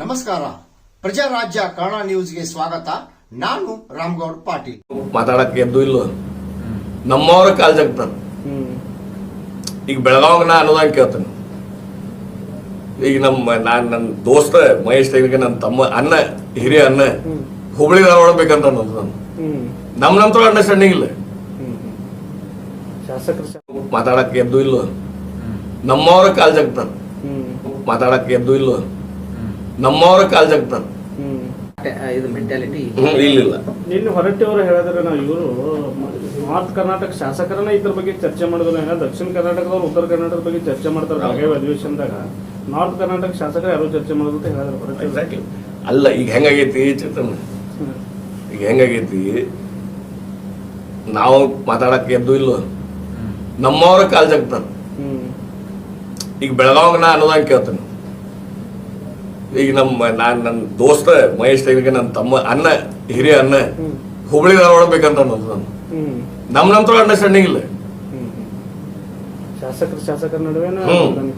ನಮಸ್ಕಾರ. ಪ್ರಜಾರಾಜ್ಯ ಕನ್ನಡ ನ್ಯೂಸ್ಗೆ ಸ್ವಾಗತ. ನಾನು ರಾಮ್ಗೌಡ್ ಪಾಟೀಲ್. ಮಾತಾಡಕ್ಕೆ ಎದ್ದು ಇಲ್ಲ ನಮ್ಮವ್ರ ಕಾಲ್ ಜಗ್ತಾನ ಈಗ ಬೆಳಗಾವ್ ನಾ ಅನ್ನೋದಂಗೆ ಕೇಳ್ತಾನೆ. ಈಗ ನಮ್ಮ ನಾನು ನನ್ನ ದೋಸ್ತ ಮಹೇಶ್ ಟೈಮಿಗೆ ನನ್ನ ತಮ್ಮ ಅನ್ನ ಹಿರಿಯ ಅನ್ನ ಹುಬ್ಳಿ ಧಾರವಾಡ ಬೇಕಂತ ಅನ್ನೋದು ನಾನು ನಮ್ ನಂತರ ಅಂಡರ್ಸ್ಟ್ಯಾಂಡಿಂಗ್ ಇಲ್ಲ. ಶಾಸಕರು ಮಾತಾಡಕ್ಕೆ ಎದ್ದು ಇಲ್ಲೋ ನಮ್ಮವ್ರ ಕಾಲ್ ಜಗ್ತಾರ ಮಾತಾಡಕ್ಕೆ ಎದ್ದು ಇಲ್ಲೋ ನಮ್ಮವ್ರ ಕಾಲ್ ಜಗ್ತಾರ ಹ್ಮ್. ಇದು ಮೆಂಟಾಲಿಟಿ ಇಲ್ಲ ನಿನ್ನೆ ಹೊರಟಿಯವರು ಹೇಳಿದ್ರೆ ನಾವು ಇವರು ನಾರ್ತ್ ಕರ್ನಾಟಕ ಶಾಸಕರನ್ನ ಇದ್ರ ಬಗ್ಗೆ ಚರ್ಚೆ ಮಾಡಿದ್ರು ಈಗ ದಕ್ಷಿಣ ಕರ್ನಾಟಕದವ್ರು ಉತ್ತರ ಕರ್ನಾಟಕದ ಬಗ್ಗೆ ಚರ್ಚೆ ಮಾಡ್ತಾರೆ ಬೆಳಗಾವಿ ಅಧಿವೇಶನದಾಗ. ನಾರ್ತ್ ಕರ್ನಾಟಕ ಶಾಸಕರು ಯಾರು ಚರ್ಚೆ ಮಾಡೋದು ಅಂತ ಹೇಳಿದ್ರು ಅಲ್ಲ ಈಗ ಹೆಂಗಾಗೈತಿ ಚೇತನ್? ಹ್ಮ್. ಈಗ ಹೆಂಗಾಗೈತಿ? ನಾವು ಮಾತಾಡಕ್ಕೆ ಎದ್ದು ಇಲ್ಲೋ ನಮ್ಮವ್ರ ಕಾಲ್ ಜಗ್ತಾರ ಈಗ ಬೆಳಗಾವ್ ನಾ ಅನ್ನೋದಂಗ ಕೇಳ್ತೇನೆ. ಈಗ ನಮ್ಮ ನಾನ್ ನನ್ನ ದೋಸ್ತ ಮಹೇಶ್ ಟೈಮಿಗೆ ನನ್ನ ತಮ್ಮ ಅನ್ನ ಹಿರಿಯ ಅನ್ನ. ಹುಬ್ಳಿ ಧಾರವಾಡ ಬೇಕಂತ ಅನ್ನೋದು ನಾನು. ನಮ್ಮ ನಮ್ ನಂತರ ಅಂಡರ್ಸ್ಟ್ಯಾಂಡಿಂಗ್ ಇಲ್ಲ. ಶಾಸಕರ ಶಾಸಕರು ನಡುವೆ ಹ್ಮ್.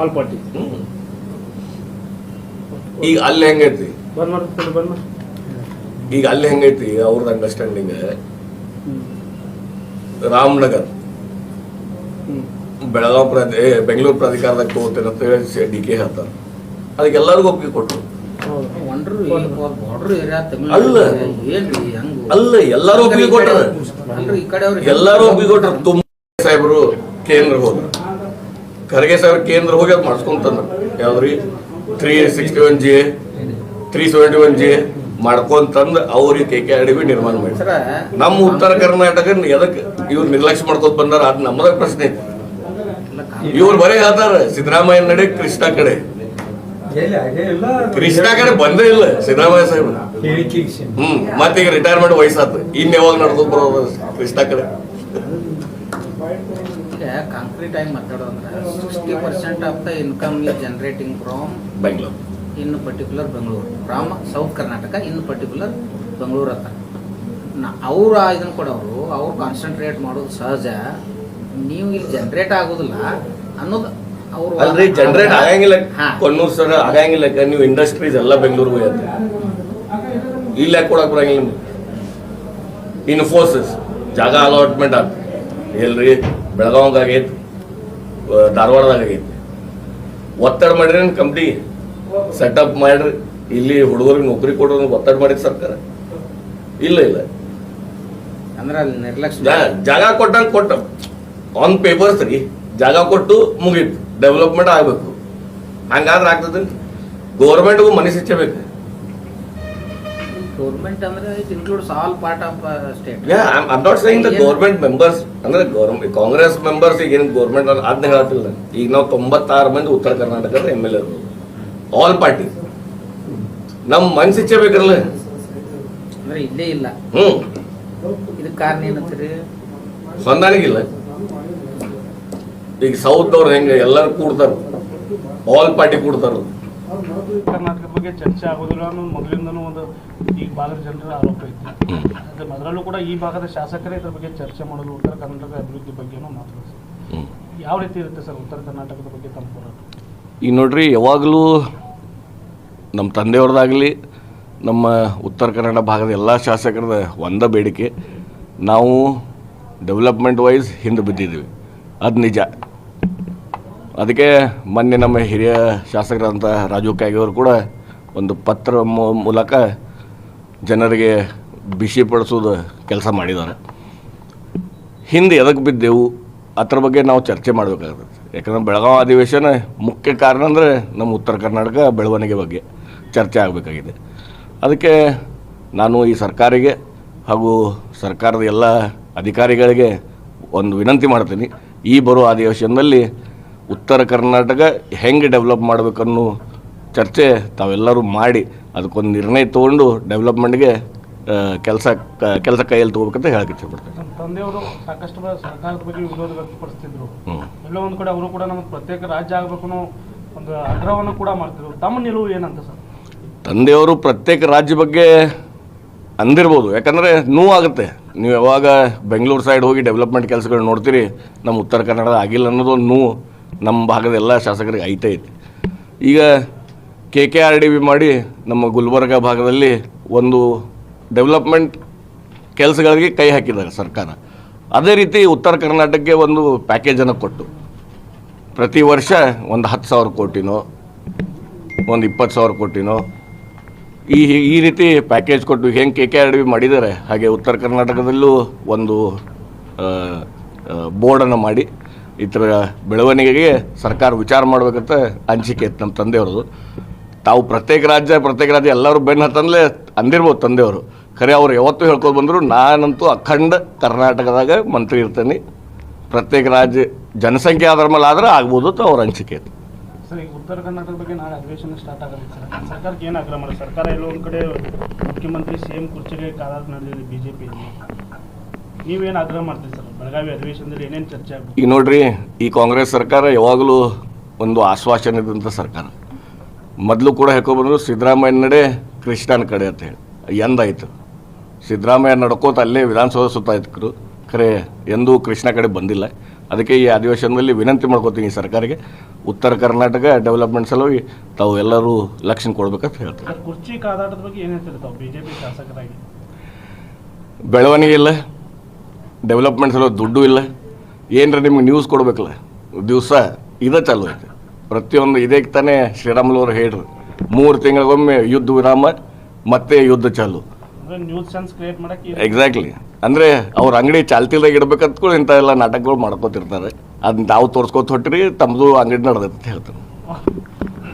ಆಲ್ ಪಾರ್ಟಿ ಈಗ ಅಲ್ಲಿ ಹೆಂಗೈತಿ? ಈಗ ಅಲ್ಲಿ ಹೆಂಗೈತಿ ಅವ್ರದ್ದು ಅಂಡರ್ಸ್ಟ್ಯಾಂಡಿಂಗ್. ರಾಮನಗರ್. ಬೆಳಗಾವ್ ಪ್ರಾಧಿ ಬೆಂಗಳೂರು ಪ್ರಾಧಿಕಾರದಾಗ ತಗೋತೇನೆ ಅಂತ ಹೇಳಿ ಡಿ ಕೆ ಹೇಳ್ತಾರೆ. ಅದಕ್ಕೆ ಎಲ್ಲರಿಗೂ ಒಪ್ಪಿಗೆ ಕೊಟ್ಟರು. ಅಲ್ಲ. ಅಲ್ಲ ಎಲ್ಲರೂ ಒಪ್ಪಿಗೆ ಕೊಟ್ಟರು ಎಲ್ಲರೂ ಒಪ್ಪಿಗೆ ಕೊಟ್ಟರು ತುಂಬ ಸಾಹೇಬರು ಕೇಂದ್ರ ಹೋದ್ರು. ಖರ್ಗೆ ಸಾಹೇಬ್ರು ಕೇಂದ್ರ ಹೋಗಿ ಅದು ಮಾಡಿಸ್ಕೊಂತಂದ್ರು ಯಾವ್ದ್ರಿ? Three sixty one G three seventy one G ಮಾಡ್ಕೊಂತಂದು ಅವ್ರಿಗೆ K K R D B ನಿರ್ಮಾಣ ಮಾಡಿ ನಮ್ಮ ಉತ್ತರ ಕರ್ನಾಟಕ ಎದಕ್ಕೆ ಇವ್ರು ನಿರ್ಲಕ್ಷ್ಯ ಮಾಡ್ಕೊತ ಬಂದಾರ? ಅದು ನಮ್ಮದ ಪ್ರಶ್ನೆ. ಐತಿ ಇವ್ರು ಬರೇ ಹೇಳ್ತಾರ ಸಿದ್ದರಾಮಯ್ಯ ನಡೆ ಕೃಷ್ಣ ಕಡೆ. ಕೃಷ್ಣ ಕಡೆ ಬಂದೇ ಇಲ್ಲ ಸಿದ್ದರಾಮಯ್ಯ ಸಾಹೇಬ್ ಹ್ಮ್ ಮತ್ತೀಗ ರಿಟೈರ್ಮೆಂಟ್ ವಯಸ್ಸಾತು. ಇನ್ ಯಾವಾಗ ನಡೆದು ಬರೋದು ಕೃಷ್ಣ ಕಡೆ? ಕಾಂಕ್ರೀಟ್ ಆಗಿ ಮಾತಾಡೋದಂದ್ರೆ sixty percent of the income is generating from Bengaluru in particular Bengaluru. Rama South Karnataka in particular Bengaluru ಅಂತ ನಾ ಇದನ್ನು ಇದನ್ನ ಕೊಡೋರು ಅವ್ರು ಕಾನ್ಸಂಟ್ರೇಟ್ ಮಾಡೋದು ಸಹಜ. ನೀವು ಇಲ್ಲಿ ಜನರೇಟ್ ಆಗೋದಿಲ್ಲ ಅನ್ನೋದು ಅವರು ಅಲ್ರಿ ಜನರೇಟ್ ಆಗಂಗಿಲ್ಲ. ಕೊಣ್ಣೂರು ಸರ್ ಆಗಂಗಿಲ್ಲ. ನೀವು ಇಂಡಸ್ಟ್ರೀಸ್ ಎಲ್ಲ ಬೆಂಗಳೂರಿಗೆ ಹೋಗುತ್ತೆ ಇಲ್ಲಿ ಯಾಕೆ ಕೊಡಕ್ ಬರಂಗಿಲ್ಲ ನಿಮ್ಗೆ. ಇನ್ಫೋಸಿಸ್ ಜಾಗ ಅಲಾಟ್ಮೆಂಟ್ ಆತ. ಎಲ್ರಿ ಆ, ಧಾರವಾಡದಾಗ ಆಗೈತಿ. ಒತ್ತಡ ಮಾಡಿರೇನು ಕಂಪ್ನಿ ಸೆಟಪ್ ಮಾಡ್ರಿ. ಇಲ್ಲಿ ಹುಡುಗರಿಗೆ ನೌಕರಿ ಕೊಡೋದು ಒತ್ತಡ ಮಾಡಿದ ಸರ್ಕಾರ. ಇಲ್ಲ ಇಲ್ಲ. ಅಂದ್ರೆ ನಿರ್ಲಕ್ಷ್ಯ ಜಾಗ ಕೊಟ್ಟಂಗೆ ಕೊಟ್ಟ ಆನ್ ಪೇಪರ್ಸ್ ರೀ ಜಾಗ ಕೊಟ್ಟು ಮುಗೀತು. ಡೆವಲಪ್ಮೆಂಟ್ ಆಗ್ಬೇಕು. ಹಂಗಾದ್ರೆ ಆಗ್ತದೆ ಗೌರ್ಮೆಂಟ್ಗೂ ಮನೆ ಸಿಚ್ಚಬೇಕು ಗೌರ್ಮೆಂಟ್ ಅಂದ್ರೆ it includes all part of state I'm not saying the government members ಅಂದ್ರೆ ಗೌರ್ಮೆಂಟ್ ಕಾಂಗ್ರೆಸ್ ಮೆಂಬರ್ಸ್ ಈಗ ಏನು ಗೌರ್ಮೆಂಟ್ ಅದನ್ನ ಹೇಳ್ತಿಲ್ಲ ಈಗ ನಾವು ತೊಂಬತ್ತಾರು ಮಂದಿ ಉತ್ತರ ಕರ್ನಾಟಕದ M L A all party ನಮ್ಮ ಮನ್ಸ್ ಇಚ್ಛೆ ಅಂದ್ರೆ ಇಲ್ಲೇ ಇಲ್ಲ. ಹ್ಮ್. ಇದಕ್ಕೆ ಕಾರಣ ಏನಂತೀರಿ? ಹೊಂದಾಣಿಗಿಲ್ಲ ಈಗ ಸೌತ್ ಅವ್ರು ಹೆಂಗೆ ಎಲ್ಲರೂ ಕೂಡ್ತಾರ. All party ಕೂಡ್ತಾರ. ಕರ್ನಾಟಕದ ಬಗ್ಗೆ ಚರ್ಚೆ ಆಗೋದಿಲ್ಲ ಅನ್ನೋದು ಮೊದಲಿಂದನೂ ಒಂದು ಈ ಭಾಗದ ಜನರ ಆರೋಪ ಐತಿ ಅದ್ರ- ಅದರಲ್ಲೂ ಕೂಡ ಈ ಭಾಗದ ಶಾಸಕರೇ ಇದ್ರ ಬಗ್ಗೆ ಚರ್ಚೆ ಮಾಡೋದು ಉತ್ತರ ಕರ್ನಾಟಕ ಅಭಿವೃದ್ಧಿ ಬಗ್ಗೆನೂ ಮಾತಾಡ್ತಾರೆ ಯಾವ ರೀತಿ ಇರುತ್ತೆ ಸರ್ ಉತ್ತರ ಕರ್ನಾಟಕದ ಬಗ್ಗೆ ತಮ್ಮ ಹೋರಾಟ? ಈಗ ನೋಡ್ರಿ, ಯಾವಾಗಲೂ ನಮ್ಮ ತಂದೆಯವ್ರದ್ದಾಗಲಿ, ನಮ್ಮ ಉತ್ತರ ಕನ್ನಡ ಭಾಗದ ಎಲ್ಲ ಶಾಸಕರದ ಒಂದ ಬೇಡಿಕೆ, ನಾವು ಡೆವಲಪ್ಮೆಂಟ್ ವೈಸ್ ಹಿಂದೆ ಬಿದ್ದಿದ್ದೀವಿ ಅದು ನಿಜ. ಅದಕ್ಕೆ ಮೊನ್ನೆ ನಮ್ಮ ಹಿರಿಯ ಶಾಸಕರಾದಂಥ ರಾಜು ಕಾಗೆಯವರು ಕೂಡ ಒಂದು ಪತ್ರ ಮೂಲಕ ಜನರಿಗೆ ಬಿಸಿ ಪಡಿಸೋದು ಕೆಲಸ ಮಾಡಿದ್ದಾರೆ. ಹಿಂದೆ ಎದಕ್ಕೆ ಬಿದ್ದೆವು? ಅದ್ರ ಬಗ್ಗೆ ನಾವು ಚರ್ಚೆ ಮಾಡಬೇಕಾಗುತ್ತೆ. ಯಾಕಂದ್ರೆ ಬೆಳಗಾವಿ ಅಧಿವೇಶನ ಮುಖ್ಯ ಕಾರಣ ಅಂದರೆ ನಮ್ಮ ಉತ್ತರ ಕರ್ನಾಟಕ ಬೆಳವಣಿಗೆ ಬಗ್ಗೆ ಚರ್ಚೆ ಆಗಬೇಕಾಗಿದೆ. ಅದಕ್ಕೆ ನಾನು ಈ ಸರ್ಕಾರಿಗೆ ಹಾಗೂ ಸರ್ಕಾರದ ಎಲ್ಲ ಅಧಿಕಾರಿಗಳಿಗೆ ಒಂದು ವಿನಂತಿ ಮಾಡ್ತೀನಿ. ಈ ಬರೋ ಅಧಿವೇಶನದಲ್ಲಿ ಉತ್ತರ ಕರ್ನಾಟಕ ಹೆಂಗೆ ಡೆವಲಪ್ ಮಾಡಬೇಕನ್ನೋ ಚರ್ಚೆ ತಾವೆಲ್ಲರೂ ಮಾಡಿ ಅದಕ್ಕೊಂದು ನಿರ್ಣಯ ತೊಗೊಂಡು ಡೆವಲಪ್ಮೆಂಟ್ಗೆ ಕೆಲಸ ಕೆಲಸ ಕೈಯಲ್ಲಿ ತಗೋಬೇಕಂತ ಹೇಳಕ್ಕೆ ಇಚ್ಛೆ ನಮ್ಮ ತಂದೆಯವರು ಸಾಕಷ್ಟು ಸರ್ಕಾರದ ಬಗ್ಗೆ ವಿರೋಧ ವ್ಯಕ್ತಪಡಿಸ್ತಿದ್ರು. ಹ್ಞೂ ಎಲ್ಲೋ ಒಂದು ಕಡೆ ಅವರು ಕೂಡ ನಮಗೆ ಪ್ರತ್ಯೇಕ ರಾಜ್ಯ ಆಗಬೇಕು ಒಂದು ಆಗ್ರಹವನ್ನು ಕೂಡ ಮಾಡ್ತಿದ್ರು. ತಮ್ಮ ನಿಲುವು ಏನಂತ ಸರ್? ತಂದೆಯವರು ಪ್ರತ್ಯೇಕ ರಾಜ್ಯ ಬಗ್ಗೆ ಅಂದಿರ್ಬೋದು. ಯಾಕಂದರೆ ನೋವಾಗುತ್ತೆ ನೀವು ಯಾವಾಗ ಬೆಂಗಳೂರು ಸೈಡ್ ಹೋಗಿ ಡೆವಲಪ್ಮೆಂಟ್ ಕೆಲಸಗಳು ನೋಡ್ತೀರಿ ನಮ್ಮ ಉತ್ತರ ಕನ್ನಡ ಆಗಿಲ್ಲ ಅನ್ನೋದು ಒಂದು ನೋವು ನಮ್ಮ ಭಾಗದ ಎಲ್ಲ ಶಾಸಕರಿಗೆ ಐತೆ ಐತಿ. ಈಗ K K R D B ಮಾಡಿ ನಮ್ಮ ಗುಲ್ಬರ್ಗ ಭಾಗದಲ್ಲಿ ಒಂದು ಡೆವಲಪ್ಮೆಂಟ್ ಕೆಲಸಗಳಿಗೆ ಕೈ ಹಾಕಿದ್ದಾರೆ ಸರ್ಕಾರ. ಅದೇ ರೀತಿ ಉತ್ತರ ಕರ್ನಾಟಕಕ್ಕೆ ಒಂದು ಪ್ಯಾಕೇಜನ್ನು ಕೊಟ್ಟು. ಪ್ರತಿ ವರ್ಷ ಒಂದು ಹತ್ತು ಸಾವಿರ ಕೋಟಿನೋ, ಒಂದು ಇಪ್ಪತ್ತು ಸಾವಿರ ಕೋಟಿನೋ, ಈ ಈ ರೀತಿ ಪ್ಯಾಕೇಜ್ ಕೊಟ್ಟು ಹೆಂಗೆ ಕೆ ಕೆ ಆರ್ ಮಾಡಿದ್ದಾರೆ, ಹಾಗೆ ಉತ್ತರ ಕರ್ನಾಟಕದಲ್ಲೂ ಒಂದು ಬೋರ್ಡನ್ನು ಮಾಡಿ, ಈ ಥರ ಬೆಳವಣಿಗೆಗೆ ಸರ್ಕಾರ ವಿಚಾರ ಮಾಡಬೇಕಂತ ಅನಿಸಿಕೆ ಇತ್ತು ನಮ್ಮ ತಂದೆಯವ್ರದ್ದು. ತಾವು ಪ್ರತ್ಯೇಕ ರಾಜ್ಯ ಪ್ರತ್ಯೇಕ ರಾಜ್ಯ ಎಲ್ಲರೂ ಬೆನ್ನು ಹತ್ತಂದಲೇ ಅಂದಿರ್ಬೋದು ತಂದೆಯವರು. ಖರೆ, ಅವ್ರು ಯಾವತ್ತೂ ಹೇಳ್ಕೊಂಡು ಬಂದರು, ನಾನಂತೂ ಅಖಂಡ ಕರ್ನಾಟಕದಾಗ ಮಂತ್ರಿ ಇರ್ತೇನೆ. ಪ್ರತ್ಯೇಕ ರಾಜ್ಯ ಜನಸಂಖ್ಯೆ ಆಧಾರ ಮೇಲೆ ಆದರೆ ಆಗ್ಬೋದು ಅಂತ ಅವ್ರ ಅನಿಸಿಕೆ ಸರ್ ಈಗ ಉತ್ತರ ಕರ್ನಾಟಕ ಬಗ್ಗೆ ನಾಳೆ ಅಧಿವೇಶನ ಸ್ಟಾರ್ಟ್ ಆಗುತ್ತೆ ಸರ್ ಸರ್ಕಾರಕ್ಕೆ ಏನು ಆಗ್ರಹ ಮಾಡಿ ಸರ್ಕಾರ ಎಲ್ಲೋ ಒಂದು ಕಡೆ ಮುಖ್ಯಮಂತ್ರಿ ಸಿ ಎಂ ಕುರ್ಚಿಗೆ ಕಾಲಾಟ ನಡೆದಿದೆ ಬಿ ಜೆ ಪಿ ನೀವೇನು ಆಗ್ರಹ ಮಾಡ್ತೀರಿ ಸರ್? ಬೆಳಗಾವಿ ಅಧಿವೇಶನದಲ್ಲಿ ಏನೇನು ಚರ್ಚೆ ಆಗ್ಬೋದು ಈಗ ನೋಡ್ರಿ ಈ ಕಾಂಗ್ರೆಸ್ ಸರ್ಕಾರ ಯಾವಾಗಲೂ ಒಂದು ಆಶ್ವಾಸನೆ ಇದ್ದಂಥ ಸರ್ಕಾರ. ಮೊದಲು ಕೂಡ ಹೇಳ್ಕೊಬಂದ್ರು ಸಿದ್ದರಾಮಯ್ಯ ನಡೆ ಕೃಷ್ಣನ ಕಡೆ ಅಂತ ಹೇಳಿ. ಎಂದಾಯಿತು. ಸಿದ್ದರಾಮಯ್ಯ ನಡ್ಕೋತ ಅಲ್ಲೇ ವಿಧಾನಸೌಧ ಸುತ್ತಾಯ್ತು ಖರೆ ಎಂದೂ ಕೃಷ್ಣ ಕಡೆ ಬಂದಿಲ್ಲ. ಅದಕ್ಕೆ ಈ ಅಧಿವೇಶನದಲ್ಲಿ ವಿನಂತಿ ಮಾಡ್ಕೋತೀನಿ ಈ ಸರ್ಕಾರಕ್ಕೆ. ಉತ್ತರ ಕರ್ನಾಟಕ ಡೆವಲಪ್ಮೆಂಟ್ ಸಲುವಾಗಿ ತಾವು ಎಲ್ಲರೂ ಲಕ್ಷಣ ಕೊಡ್ಬೇಕಂತ ಹೇಳ್ತಾರೆ ಕುರ್ಚಿ ಕಾದಾಟದ ಬಗ್ಗೆ ಏನು ಹೇಳ್ತೀರಿ ತಾವು ಬಿ ಜೆ ಪಿ ಶಾಸಕರಾಗಿ? ಬೆಳವಣಿಗೆ ಇಲ್ಲ. ಡೆವಲಪ್ಮೆಂಟ್ ಸಲುವಾಗಿ ದುಡ್ಡು ಇಲ್ಲ. ಏನರ ನಿಮ್ಗೆ ನ್ಯೂಸ್ ಕೊಡ್ಬೇಕಲ್ಲ? ದಿವಸ ಇದೇ ಚಾಲು ಐತೆ. ಪ್ರತಿಯೊಂದು ಇದೇ ತಾನೇ ಶ್ರೀರಾಮುಲು ಅವರು ಹೇಳ್ರಿ. ಮೂರು ತಿಂಗಳಿಗೊಮ್ಮೆ ಯುದ್ಧ ವಿರಾಮ ಮತ್ತೆ ಯುದ್ಧ ಚಾಲು. ಎಕ್ಸಾಕ್ಟ್ಲಿ ಅಂದರೆ ಅವ್ರ ಅಂಗಡಿ ಚಾಲ್ತಿದಾಗ ಇಡ್ಬೇಕಂತ ಇಂಥ ಎಲ್ಲ ನಾಟಕಗಳು ಮಾಡ್ಕೋತಿರ್ತಾರೆ. ಅದನ್ನ ತಾವು ತೋರಿಸ್ಕೊತ ಹೊಟ್ಟಿರಿ ತಮ್ಮದು ಅಂಗಡಿ ನಡೆದೈತೆ ಹೇಳ್ತಾರೆ.